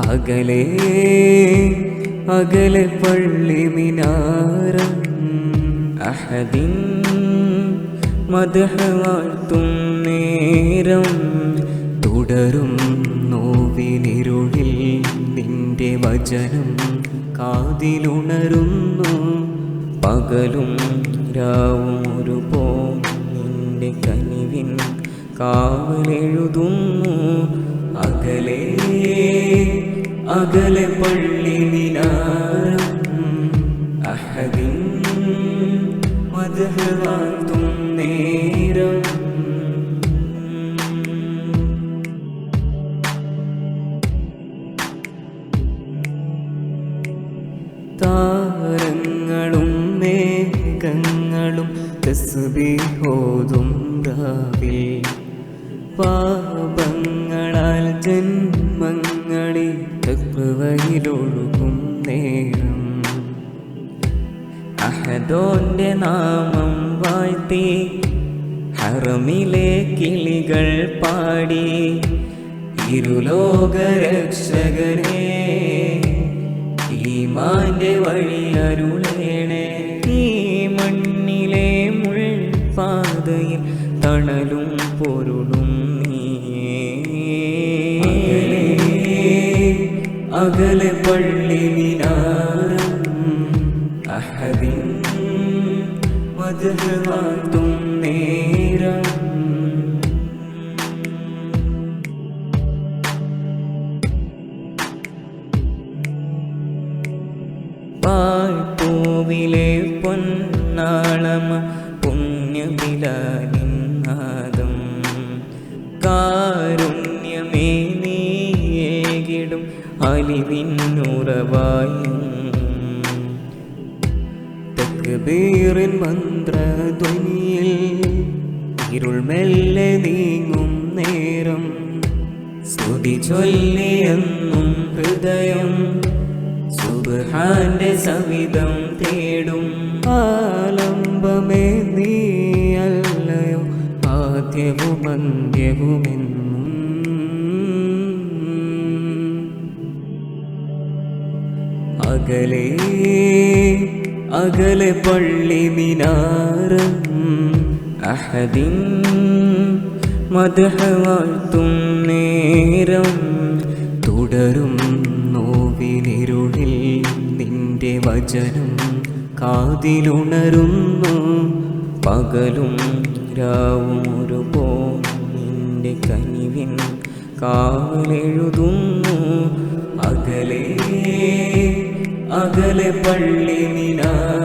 അകലെ അകലെ പള്ളി മിനാരം. അഹദിൻ വാഴ്ത്തും നേരം. തുടരും നോവിനിരുളിൽ നിന്റെ വചനം കാതിലുണരുന്നു. പകലും രാവും ഒരു പോ നിന്റെ കനിവിൻ കാവലെഴുതുന്നു. അകലെ അകലെ പള്ളി മിനാരം. അഹദിൻ നേരം. താരങ്ങളും മേഘങ്ങളും ഓതും പാപങ്ങളാൽ ജന്മങ്ങളിൽ തൃപ്പുവയിലൊഴുകും നേരം. അഹദോന്റെ നാമം വാഴ്ത്തി ഹറമിലെ കിളികൾ പാടി. ഇരുലോകരക്ഷകരെ ഈമാന്റെ വഴി അരുളേണേ. ഈ മണ്ണിലെ മുൾപാതയിൽ തണലും പൊരുളും അകലെ പള്ളി മിനാരം അഹദിൻ മദഹ് വാഴ്ത്തും നേരം. പാഴ്പൂവിലെ പൊന്നാളമ പുണ്യബിലാലിനാദം കാരുണ്യമേ നീയേകിടും അലിവിന്നുറവായും തക്ബീറിൻ മന്ത്രധ്വനിയിൽ ഇരുൾ മെല്ലെ നീങ്ങും നേരം. സ്തുതി ചൊല്ലിയെന്നും ഹൃദയം സുബഹാന്റെ സവിധം തേടും. ആലംബമേ നീ അല്ലയോ ആദ്യവും അന്ത്യവുമെന്നും അകലെ അകലെ പള്ളി മിനാരം അഹദിൻ മദഹ നേരം തുടരും നോവിനിരുളിൽ നിന്റെ വചനം കാതിലുണരുന്നു. പകലും രാവും ഒരു പോ നിന്റെ കനിവിൻ കാവലെഴുതുന്നു. അകലെ അകലെ പള്ളി മിനാരം അഹദിൻ